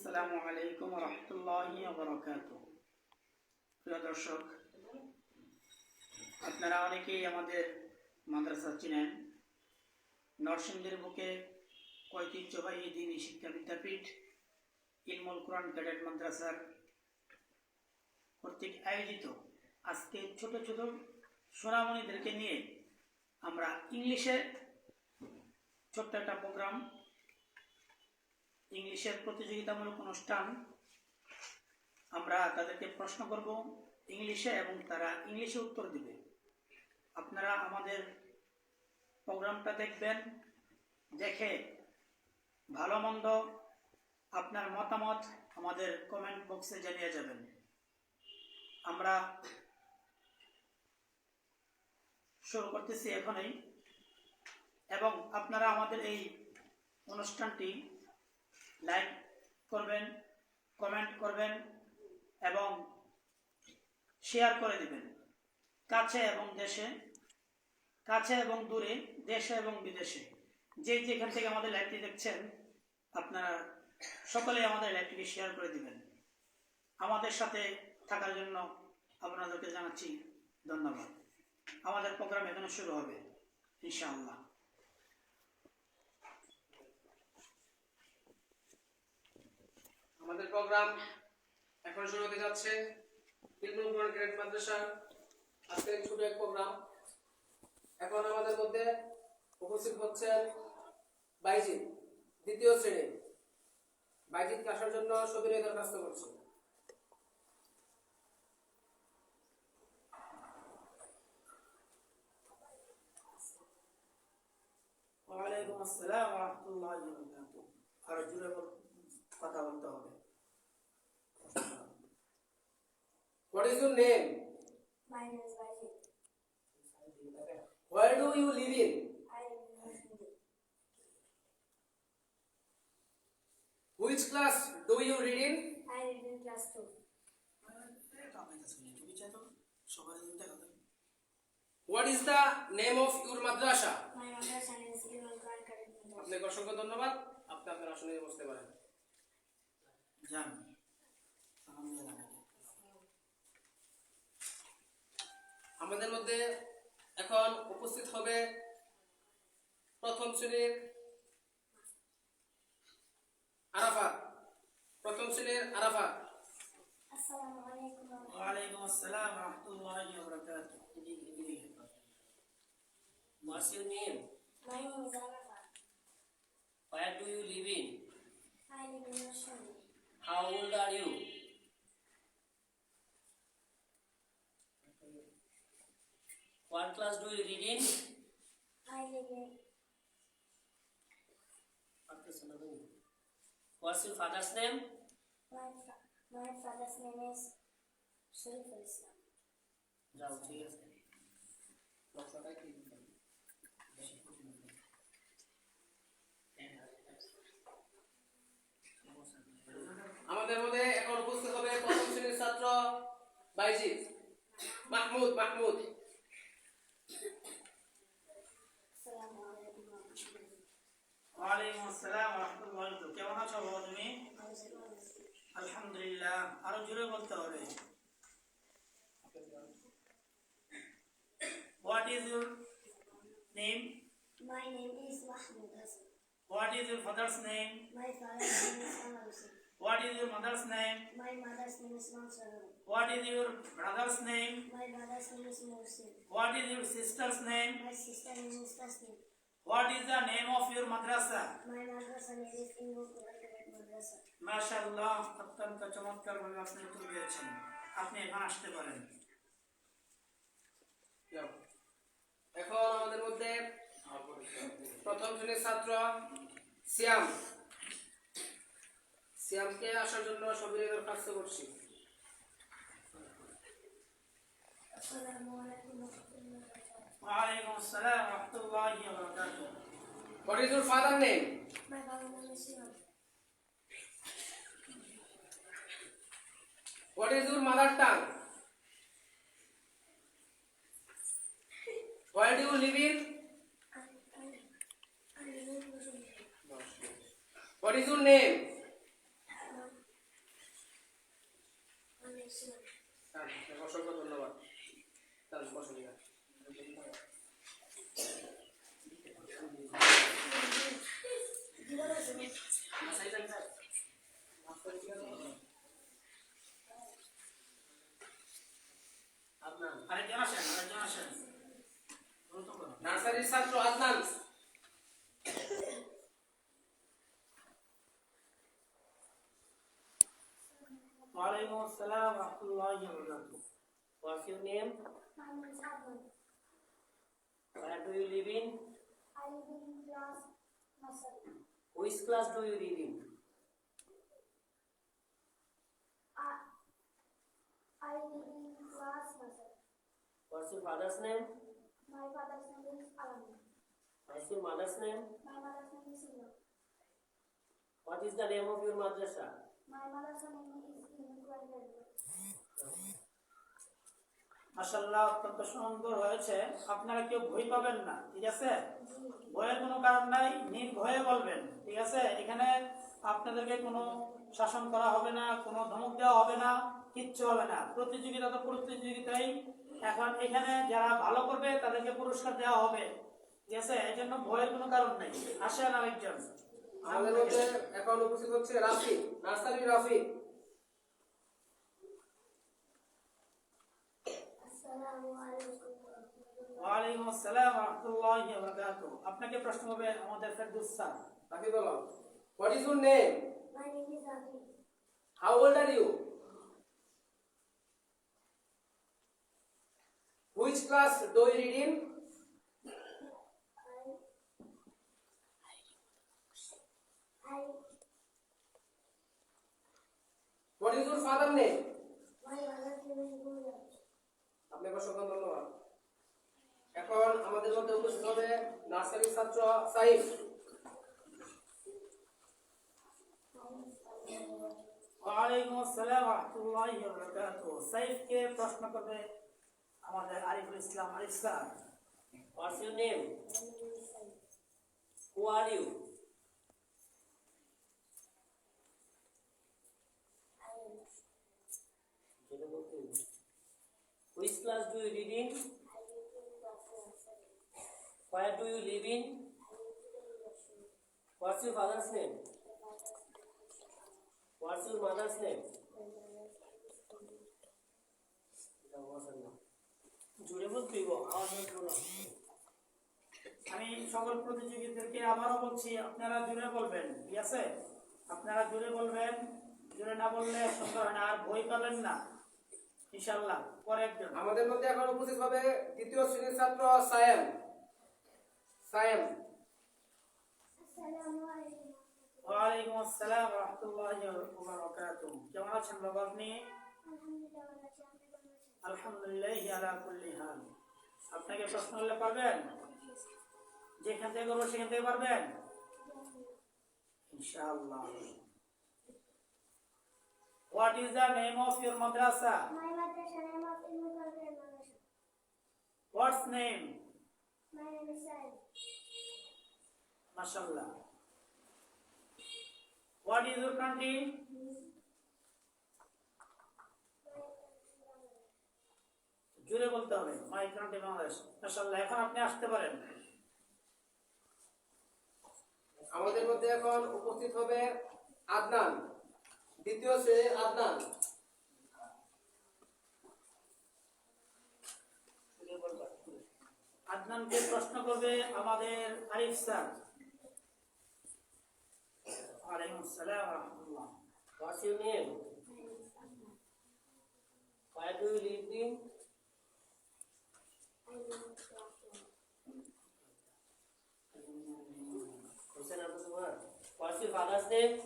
আসসালামু আলাইকুম রহমতুল্লাহি প্রিয় দর্শক, আপনারা অনেকেই আমাদের মাদ্রাসা চিনেন। নরসিংদীর বুকে ঐতিহ্যবাহী দিনী শিক্ষা বিদ্যাপীঠ ইলমুল কোরআন ক্যাডেট মাদ্রাসার কর্তৃক আয়োজিত আজকে ছোট ছোট সোনামণিদেরকে নিয়ে আমরা ইংলিশে ছোট্ট একটা প্রোগ্রাম ইংলিশের প্রতিযোগিতামূলক অনুষ্ঠান। আমরা তাদেরকে প্রশ্ন করব ইংলিশে এবং তারা ইংলিশে উত্তর দিবে। আপনারা আমাদের প্রোগ্রামটা দেখবেন, দেখে ভালো মন্দ আপনার মতামত আমাদের কমেন্ট বক্সে জানিয়ে যাবেন। আমরা শুরু করতেছি এখনই। এবং আপনারা আমাদের এই অনুষ্ঠানটি লাইক করবেন, কমেন্ট করবেন এবং শেয়ার করে দিবেন। কাছে এবং দেশে, কাছে এবং দূরে, দেশে এবং বিদেশে। যে যেখান থেকে আমাদের লাইভটি দেখছেন, আপনারা সকলেই আমাদের লাইভটিকে শেয়ার করে দিবেন। আমাদের সাথে থাকার জন্য আপনাদেরকে জানাচ্ছি ধন্যবাদ। আমাদের প্রোগ্রাম এখানে শুরু হবে, ইনশাআল্লাহ। আমাদের প্রোগ্রাম এখন শুরু হতে যাচ্ছে। কোরআন ক্রেডিট মাদ্রাসা, আজকের ছোট এক প্রোগ্রাম। এখন আমাদের মধ্যে উপস্থিত হচ্ছেন বাইজিৎ দ্বিতীয় শ্রেণি। বাইজিৎ আসার জন্য সবিনয় দরখাস্ত করছি। ওয়ালাইকুম আসসালাম রহমতুল্লাহ আর জুড়ে কথা বলতে হবে। What is your name My name is Vajit. Where do you live in I live in Hindi. Which class do you read I live in class 2. What is the name of your Madrasa My madrasa name is Imam Quran Karim Madrasa. আপনাকে অসংখ্য ধন্যবাদ আপনি আপনার আসনে বসতে পারেন আলহামদুলিল্লাহ আমাদের মধ্যে এখন উপস্থিত হবে প্রথম শ্রেণির আরাফাত প্রথম শ্রেণির rahmatullahi. ওয়ালাইকুম আসসালাম রহমতুল্লাহ বরকাত What's your name? My name is Arafa. Where do you live in? I live in Oshodi. How old are you? What class do you read in? I live in What's your father's name? my fa- my father's name is Sharif al Islam. যাও ঠিক আছে আমাদের মধ্যে এখন উপস্থিত হবে প্রথম শ্রেণির ছাত্র বাইজিৎ মাহমুদ মাহমুদ ওয়ালাইকুম আসসালাম রহমতুল্লাহ কেমন আছো বাবা তুমি আলহামদুলিল্লাহ আরো জোরে বলতে হবে what is your name My name is Mahmoud Hassan. What is your father's name My father's name is Amar Hussain. What is your mother's name My mother's name is Mansur. What is your brother's name My brother's name is Mohsin. What is your sister's name My sister name is Tasneem. What is the name of your Madrasa My madrasa name is Imam Madrasa. মাশাআল্লাহ অত্যন্ত চমৎকার ভাবে আপনি উত্তর দিয়েছেন। আপনি এখন আসতে পারেন। এখন আমাদের মধ্যে প্রথম শ্রেণির ছাত্র সিয়াম। সিয়ামকে আসার জন্য সবিনয় দরখাস্ত করছি। Assalamu alaikum wa rahmatullahi wa barakatuh. ওয়ালাইকুম আসসালাম রহমতুল্লাহি ওয়া বারাকাতুহু what is your father name My father's name is Imam. What is your mother tongue where do you live in I, I, I live in Oshodi. What is your ছাত্র আদনান ওয়ালাইকুম আসসালাম রহমতুল্লাহি ওয়া বারাকাতুহু What's your name? My name is Adnan. Where do you live in? I live in class nursery. Which class do you read in? I, I live in class nursery. What's your father's name? My father's name is Alam. What's your mother's name? My mother's name is Sila. What is the name of your madrasa? My mother's name is মাশাআল্লাহ অত্যন্ত সুন্দর হয়েছে আপনারা কেউ ভয় পাবেন না ঠিক আছে ভয়ের কোনো কারণ নাই নির্ভয়ে বলবেন ঠিক আছে এখানে আপনাদেরকে কোনো শাসন করা হবে না কোনো ধমক দেওয়া হবে না কিচ্ছু হবে না প্রতিযোগিতা তো প্রতিযোগিতাই এখন এখানে যারা ভালো করবে তাদেরকে পুরস্কার দেওয়া হবে। ঠিক আছে? এই জন্য ভয়ের কোনো কারণ নেই। আসেন আরেকজন। আমাদের মধ্যে এখন উপস্থিত হচ্ছে রাফি নার্সারি রাফি। ওয়ালাইকুম আসসালাম রহমতুল্লাহ বারাকাতুহু আপনাকে প্রশ্ন হবে আমাদের ফেরদৌস স্যার। রাফি বলো what is your name My name is Rafi. How old are you which class do you read in I, I, what is your father my mother's name? is. আপনাকে অসংখ্য ধন্যবাদ। এখন আমাদের মধ্যে উপস্থিত হবে নার্সারি ছাত্র সাইফ। ওয়ালাইকুম আসসালাম রহমতুল্লাহি ওয়া বারাকাতুহু। সাইফকে প্রশ্ন করবে আমাদের Ariful Islam Arif sir What's your name? Who are you? Which class do you read in? Where do you live in? What's your father's name? What's your mother's name? জুড়ে বলতেই গো আওয়াজ না। আমি সকল প্রতিযোগীদেরকে আবারও বলছি আপনারা জুড়ে বলবেন ঠিক আছে? আপনারা জুড়ে বলবেন জুড়ে না বললে সুন্দর হয় না আর ভয় পাবেন না ইনশাল্লাহ পরে একজন। আমাদের মধ্যে এখন উপস্থিত হবে দ্বিতীয় শ্রেণির ছাত্র সায়েম। সায়েম। ওয়ালাইকুম আসসালাম রহমতুল্লাহি ওয়া বারাকাতুহু। কেমন আছেন বাবা আপনি? Alhamdulillah, আলহামদুলিল্লাহ আলা কুল্লি হাল। আপনাকে প্রশ্ন করলে পারবেন? যেখান থেকে করব সেখান থেকে পারবেন? ইনশাআল্লাহ। What is the name of your Madrasa? My madrasa name of Inukwai Madrasa. What's name My name is Said. মাশাআল্লাহ। হোয়াট ইজ ইউর কান্ট্রি জুড়ে বলতে হবে মাই কান্ট্রি বাংলাদেশ। মাশাআল্লাহ এখন আপনি আসতে পারেন। আমাদের মধ্যে এখন উপস্থিত হবে আদনান দ্বিতীয় শ্রেণির আদনান। আদনানকে প্রশ্ন করবে আমাদের আরিফ স্যার। ওয়ালাইকুম আসসালাম ওয়া রাহমাতুল্লাহ। What's your name? Where do you live in? I live in class one. Question number one. What's your father's name?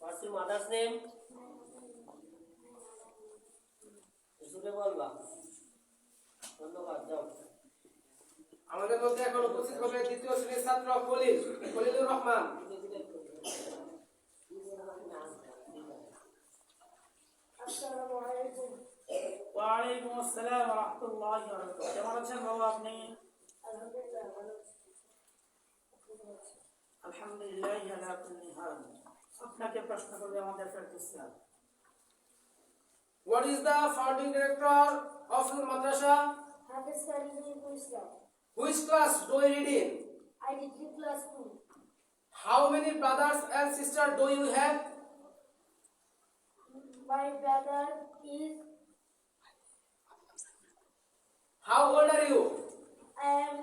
What's your mother's name? শুনে বলবা ধন্যবাদ যাও আমাদের মধ্যে এখন উপস্থিত হবে দ্বিতীয় শ্রেণির ছাত্র খলিল খলিলুর রহমান ওয়ালাইকুম আসসালাম ওয়া রাহমাতুল্লাহি ওয়া বারাকাতুহু কেমন আছেন বাবা আপনি। আলহামদুলিল্লাহ আলা কুল্লি হাল আপনাকে প্রশ্ন করবে আমাদের Ferdous sir what is the founding director of your Madrasa Hafiz Karim Islam. Which class do you read in I did three class two. How many brothers and sister do you have My brother is how old are you I am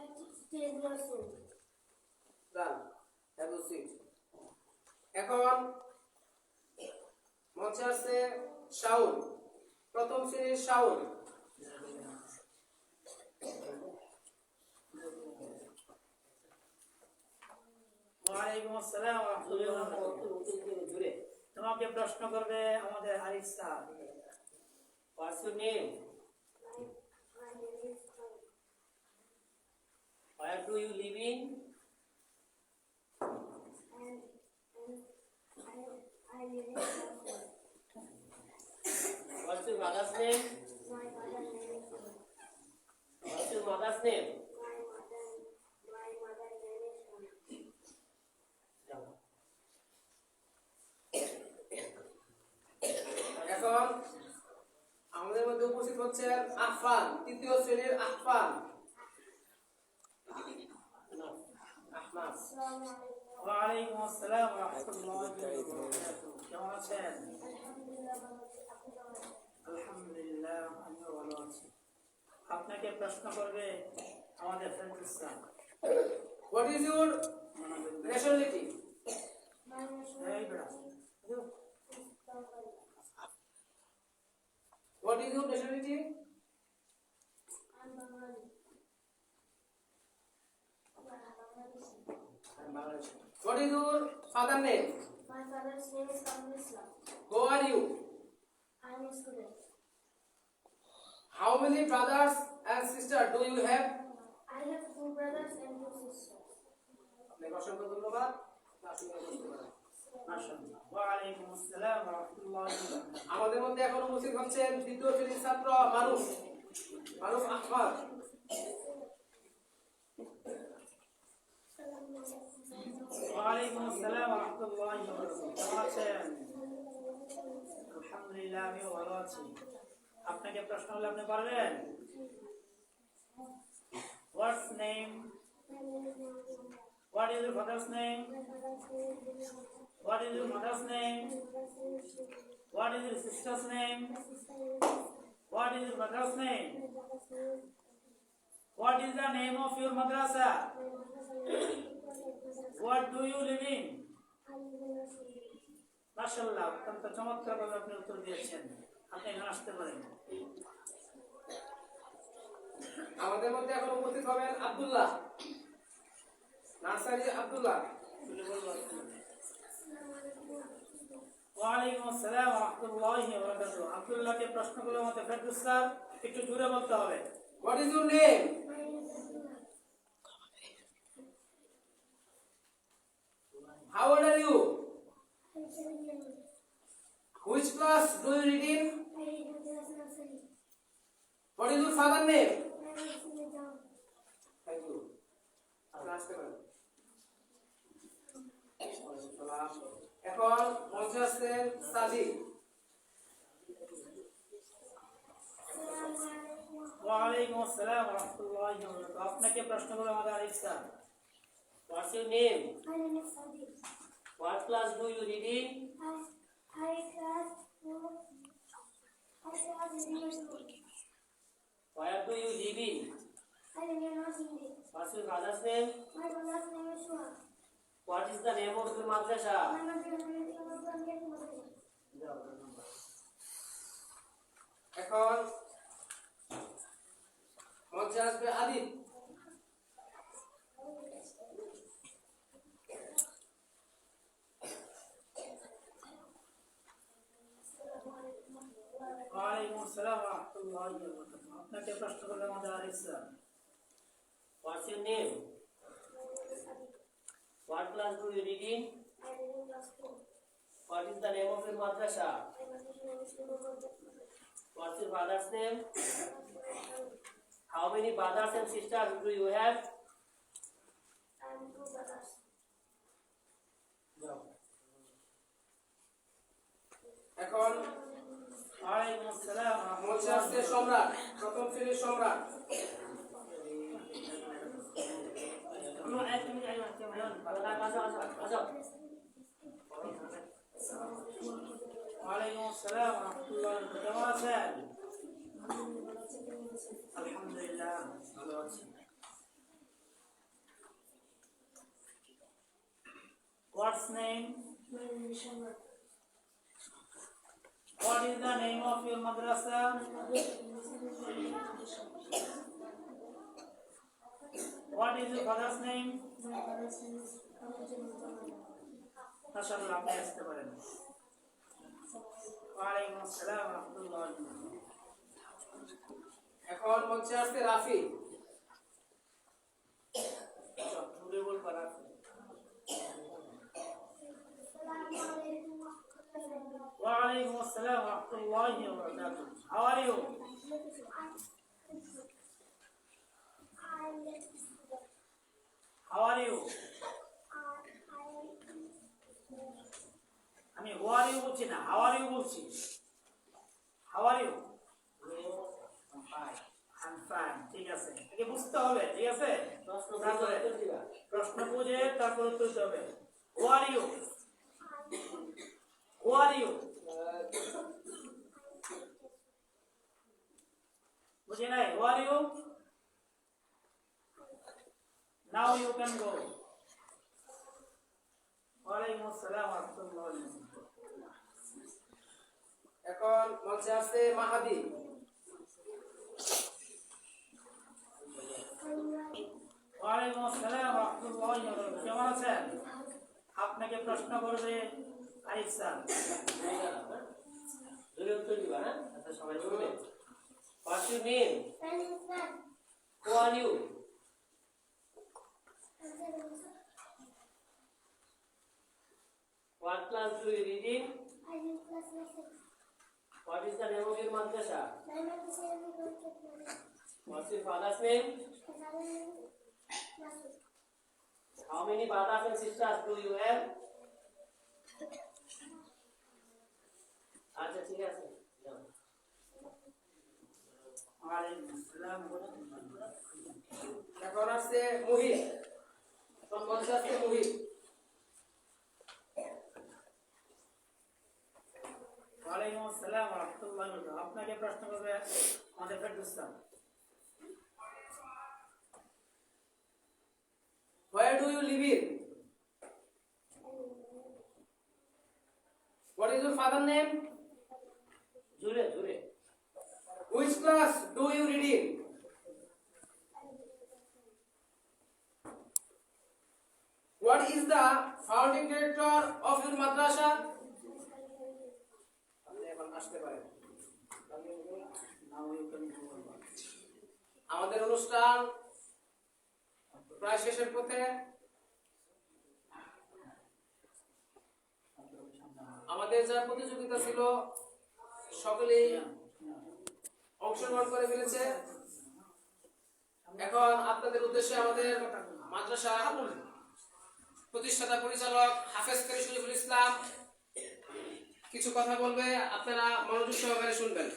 ten years old. এখন মঞ্চে শাউল প্রথম শ্রেণির জুড়ে তোমাকে প্রশ্ন করবে আমাদের Arif sir. What's your you live And, and I, what's your mother's name My mother name. What's your mother's name My mother, my mother name is. এখন আমাদের মধ্যে উপস্থিত হচ্ছেন আহফান তৃতীয় শ্রেণির আহফান আহমাদ. ওয়ালাইকুম আসসালাম রাহমাতুল্লাহি ওয়া বারাকাতুহু। কেমন আছেন? আলহামদুলিল্লাহ আমিও ভালো আছি। আপনাকে প্রশ্ন করবে আমাদের friend sir what is your nationality what is your nationality what is your father name My father's name is Kamil Islam. Who are you I'm a student. How many brothers and sister do you have I have two brothers and two sisters. আপনাকে অসংখ্য ধন্যবাদ। আমাদের মধ্যে এখন উপস্থিত হচ্ছেন দ্বিতীয় শ্রেণির ছাত্র মানুষ মানুষ আহমদ ওয়ালাইকুম আসসালাম ওয়া রাহমাতুল্লাহি ওয়া বারাকাতুহু। কেমন আছেন আলহামদুলিল্লাহ আমিও ভালো আছি। আপনাকে প্রশ্ন হলে আপনি পারবেন? What's name what is your father's name what is your mother's name what is your sister's name what is your brother's name of your Madrasa what do you live in মাশাআল্লাহ অত্যন্ত চমৎকার ভাবে আপনি উত্তর দিয়েছেন। আপনি এখানে আসতে পারেন। আমাদের মধ্যে এখন উপস্থিত হবেন আব্দুল্লাহ। নার্সারি আব্দুল্লাহ। ওয়ালাইকুম আসসালাম রাহমাতুল্লাহি ওয়া বারাকাতুহু। আব্দুল্লাহকে প্রশ্নগুলো মতে ফেরদৌস স্যার একটু জোরে বলতে হবে। What is your name how old are you which class do you read in what is your father name thank you আপনি আসতে পারেন সালাম। এখন মঞ্চে আসছেন সাদিক। ওয়ালাইকুম আসসালাম রাহমাতুল্লাহি ওয়া বারাকাতুহু। আপনাকে প্রশ্নগুলো আমাদের Arif sir what's your name name is. What class do you read in I, I class two. I class zero two. Where do you live in I live in India. What's your father's name My brother's name is Shua. What is the name of your Madrasa My mother's name is Kamil Islam. এখন মঞ্চে আসবে আদিত ওয়ালাইকুম আসসালাম রাহমাতুল্লাহি ওয়া বারাকাতুহু। আপনাকে প্রশ্নগুলো আমাদের Arif sir. What's your name what class do you read in. What is the name of your Madrasa what's your father's name how many brothers and sisters do you have I have? Two brothers. এখন মঞ্চে আসছে সম্রাট প্রথম শ্রেণির সম্রাট। ওয়ালাইকুম আসসালাম রহমতুল্লাহ। কেমন আছেন? আলহামদুলিল্লাহ ভালো আছি। What's name? My name is Shamrat. What is the name of your madrasa? What is your father's name? মাশাআল্লাহ আপনি আসতে পারেন ওয়ালাইকুম আসসালাম রাহমাতুল্লাহ এখন মঞ্চে আসছে রাফি বলবা রাখো আসসালাম ওয়া রাহমাতুল্লাহি ওয়া বারাকাতুহু। How are you how are you আমি হু আর ইউ বলছি না হাউ আর ইউ বলছি? হাউ আর ইউ ঠিক আছে। একে বুঝতে হবে ঠিক আছে? প্রশ্ন তারপরে প্রশ্ন বুঝে তারপর উত্তর হবে। হু আর ইউ নাই who are you now you can go ওয়ালাইকুম আসসালাম ওয়া রাহমাতুল্লাহি এখন মঞ্চে আসছে মাহাদি ওয়ালাইকুম আসসালাম রাহমাতুল্লাহি কেমন আছেন? আপনাকে প্রশ্ন করবে আরিফ স্যার জোরে উত্তর দিবা হ্যাঁ আচ্ছা সবাই শুনবে what's your name My name is Nan. Who are you what class do you read in I am class six. What is the name of your madrasa My name is Amy Gurkit what's your father's name My father name is Masud. How many brothers and sisters do you have আচ্ছা ঠিক আছে যাও। ওয়ালাইকুম আসসালাম ওয়া রাহমাতুল্লাহি এখন আসছে মুহিত এখন মঞ্চে আসছে মুহিত ওয়ালাইকুম আসসালাম ওয়া রাহমাতুল্লাহি ওয়া বারাকাতুহু আপনাকে প্রশ্ন করবে আমাদের Ferdous sir Where do you live in? What is your father name? জোরে জোরে Which class do you read in? What is the founding director of your madrasa? You আমাদের অনুষ্ঠান প্রায় শেষের পথে আমাদের যা প্রতিযোগিতা ছিল সকলেই অংশগ্রহণ করে ফেলেছে। এখন আপনাদের উদ্দেশ্যে আমাদের মাদ্রাসা প্রতিষ্ঠাতা পরিচালক হাফেজ কারি শরীফুল ইসলাম কিছু কথা বলবে, আপনারা মনোযোগ সহকারে শুনবেন।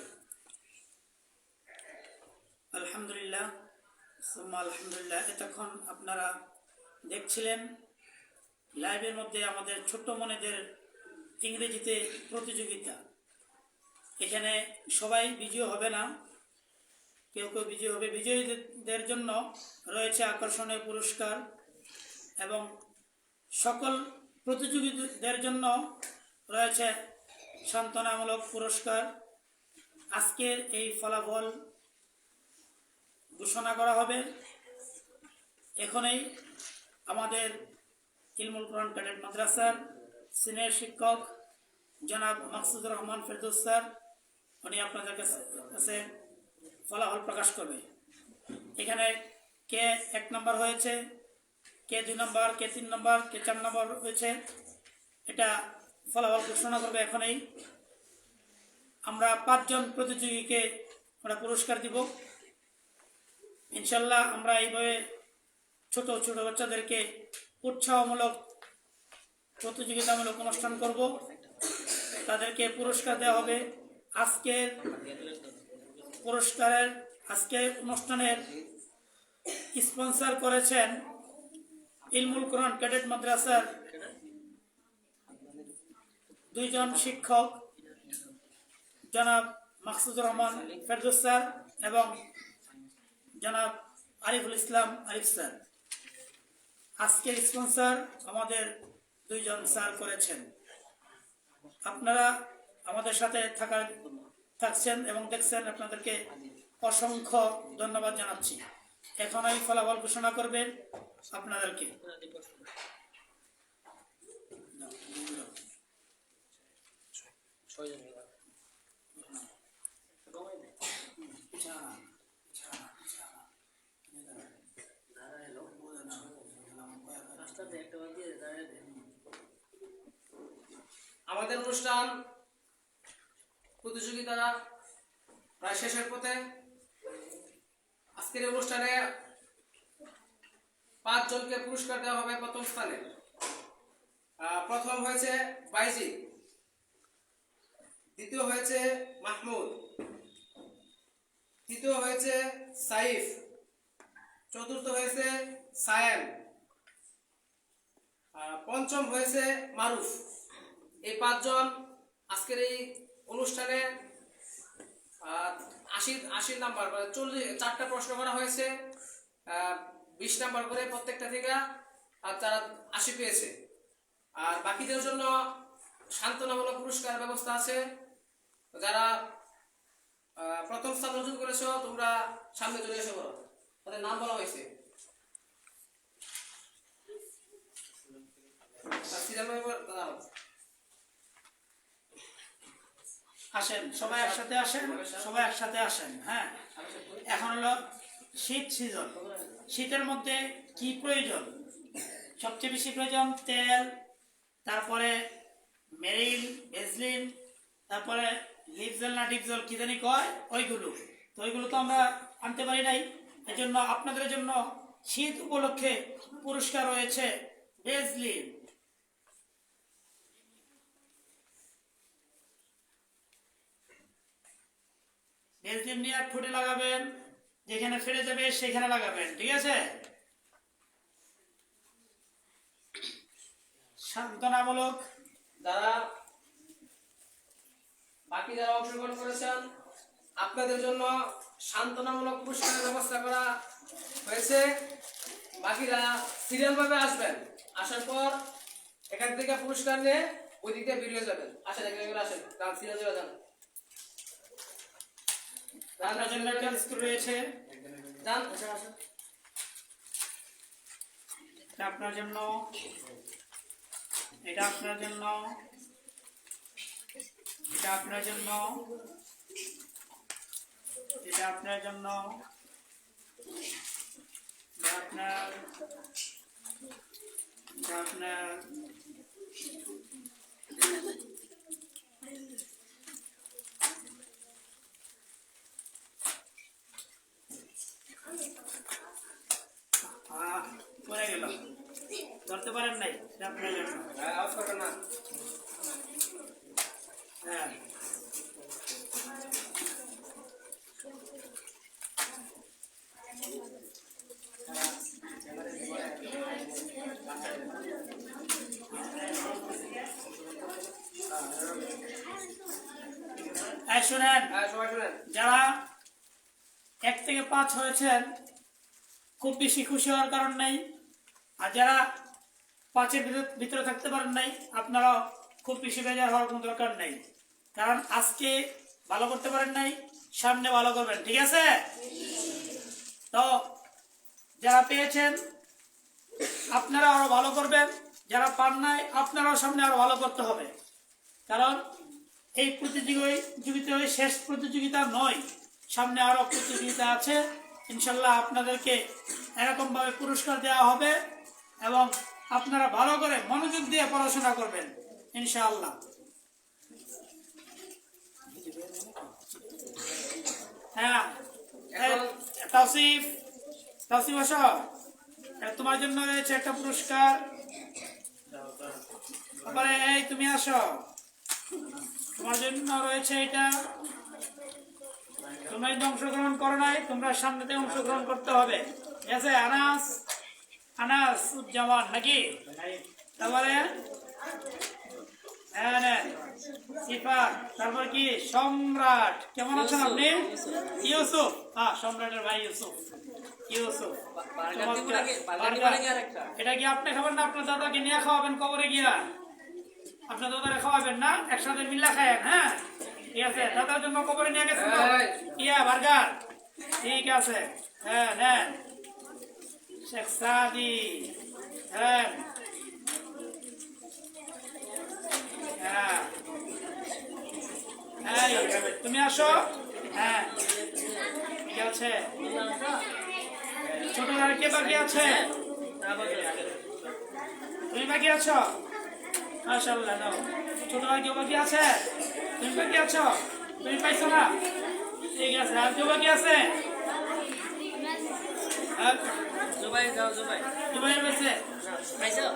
আলহামদুলিল্লাহ আলহামদুলিল্লাহ। এতক্ষণ আপনারা দেখছিলেন, লাইভের মধ্যে আমাদের ছোট্ট মনেদের ইংরেজিতে প্রতিযোগিতা। এখানে সবাই বিজয় হবে না। কেউ কেউ বিজয় হবে। বিজয়ীদের জন্য রয়েছে আকর্ষণীয় পুরস্কার এবং সকল প্রতিযোগীদের জন্য রয়েছে সান্ত্বনামূলক পুরস্কার। আজকের এই ফলাফল ঘোষণা করা হবে। এখনই আমাদের ইলমুল কোরআন ক্যাডেট মাদ্রাসার সিনিয়র শিক্ষক জনাব মাকসুদুর রহমান ফেরদৌস স্যার উনি আপনাদের কাছে ফলাফল প্রকাশ করবে। এখানে কে এক নম্বর হয়েছে, কে দুই নম্বর, কে তিন নম্বর, কে চার নম্বর হয়েছে, এটা ফলাফল ঘোষণা করবে এখনই। আমরা পাঁচজন প্রতিযোগীকে আমরা পুরস্কার দিব। ইনশাল্লাহ আমরা এইভাবে ছোট ছোট বাচ্চাদেরকে উৎসাহমূলক, প্রতিযোগিতামূলক অনুষ্ঠান করব। তাদেরকে পুরস্কার দেওয়া হবে। আজকের পুরস্কারের আজকের অনুষ্ঠানের স্পন্সর করেছেন ইলমুল কোরআন ক্যাডেট মাদ্রাসার দুইজন শিক্ষক, জনাব মাকসুদুর রহমান ফেরদৌস স্যার এবং জনাব আরিফুল ইসলাম আরিফ স্যার। আজকের স্পন্সর আমাদের দুইজন স্যার করেছেন। আপনারা আমাদের সাথে থাকা থাকছেন এবং দেখছেন আপনাদেরকে অসংখ্য ধন্যবাদ জানাচ্ছি। এখন এই ফলাফল ঘোষণা করবেন আপনাদেরকে। আমাদের অনুষ্ঠান প্রতিযোগিতা প্রায় শেষের পথে আজকের অনুষ্ঠানে পাঁচজনকে পুরস্কার দেওয়া হবে প্রথম স্থানে। প্রথম হয়েছে বাইজিৎ দ্বিতীয় হয়েছে মাহমুদ, তৃতীয় হয়েছে সাইফ, চতুর্থ হয়েছে সায়েম পঞ্চম হয়েছে মারুফ। এই পাঁচজন আজকের এই অনুষ্ঠানে আশি আশি নাম্বার মানে চল্লিশ, চারটা প্রশ্ন করা হয়েছে বিশ নাম্বার করে প্রত্যেকটা থেকে, আর তারা আশি পেয়েছে। আর বাকিদের জন্য সান্ত্বনামূলক পুরস্কার ব্যবস্থা আছে। যারা প্রথম স্থান অর্জন করেছ, তোমরা সামনে চলে এসে বলো। তাদের নাম বলা হয়েছে। সিরিয়াল দাঁড়াও আসেন সবাই একসাথে আসেন সবাই একসাথে আসেন হ্যাঁ। এখন হলো শীত সিজন শীতের মধ্যে কি প্রয়োজন? সবচেয়ে বেশি প্রয়োজন তেল তারপরে মেরিল ভেজলিন তারপরে লিপজল না ডিপজল কি জানি কয়? ওইগুলো। তো ওইগুলো তো আমরা আনতে পারি নাই। এই জন্য আপনাদের জন্য শীত উপলক্ষে পুরস্কার রয়েছে ভেজলিন। ভেজলিন নিয়ে ঠোঁটে লাগাবেন, যেখানে ফেটে যাবে সেখানে লাগাবেন, ঠিক আছে? সান্ত্বনামূলক যারা বাকি যারা অংশগ্রহণ করেছেন, আপনাদের জন্য সান্ত্বনামূলক পুরস্কারের ব্যবস্থা করা হয়েছে। বাকিরা সিরিয়াল ভাবে আসবেন, আসার পর এখান থেকে পুরস্কার নিয়ে ওই দিক বেরিয়ে যাবেন। আসেন, এখানে আসেন গান সিরিয়াল যাবে জন্য একটা স্কুল রয়েছে? যান এটা আপনার জন্য। এটা আপনার জন্য। এটা আপনার জন্য। এটা আপনার জন্য। আপনার। আপনার। পড়ে গেল ধরতে পারেন নাই আপনার জন্য হ্যাঁ, শুনেন। যারা এক থেকে পাঁচ হয়েছেন খুব বেশি খুশি হওয়ার কারণ নেই। আর যারা পাঁচের ভিতর- থাকতে পারেন নাই আপনারা খুব বেশি বেজার হওয়ার কোনো দরকার নেই। কারণ আজকে ভালো করতে পারেন নাই, সামনে ভালো করবেন, ঠিক আছে? তো যারা পেয়েছেন, আপনারা আরও ভালো করবেন, যারা পান নাই, আপনারাও সামনে আরও ভালো করতে হবে। কারণ এই প্রতিযোগিতা শেষ প্রতিযোগিতা নয়, সামনে আরও প্রতিযোগিতা আছে। ইনশাল্লাহ আপনাদেরকে এরকম ভাবে পুরস্কার দেওয়া হবে এবং আপনারা ভালো করে মনোযোগ দিয়ে পড়াশোনা করবেন ইনশাআল্লাহ। হ্যাঁ আসো। তোমার জন্য রয়েছে একটা পুরস্কার। তারপরে এই তুমি আসো। তোমার জন্য রয়েছে এটা তোমরা যদি অংশগ্রহণ করো নাই তোমরা সামনেতে অংশগ্রহণ করতে হবে। ঠিক আছে? আনাস আনাস উজ্জামান নাকি? তারপরে? হ্যাঁ, হ্যাঁ, তারপর কি? সম্রাট। কেমন আছেন আপনি? ইউসুফ। হ্যাঁ সম্রাটের ভাই ইউসুফ। ইউসুফ। এটা কি আপনি খাবেন না আপনার দাদাকে নিয়ে খাওয়াবেন কবরে গিয়া? আপনার দাদারে খাওয়াবেন না? একসাথে মিল্লা খায়েন হ্যাঁ? ঠিক আছে দাদার জন্য কবরে নিয়ে ইয়া বার্গার। ঠিক আছে। হ্যাঁ নেন। শেখ সাদি হ্যাঁ। তুমি আসো। হ্যাঁ। ঠিক আছে? ছোট আর কে বাকি আছে? তুমি বাকি আছো? মাশাআল্লাহ নাও। ছোট আর কেউ বাকি আছে? তুমি বাকি আছো? তুমি পাইছো না? ঠিক আছে আর কেউ আছে? জুবাই যাও জুবাই জুবাই পাইছে? পাইছো?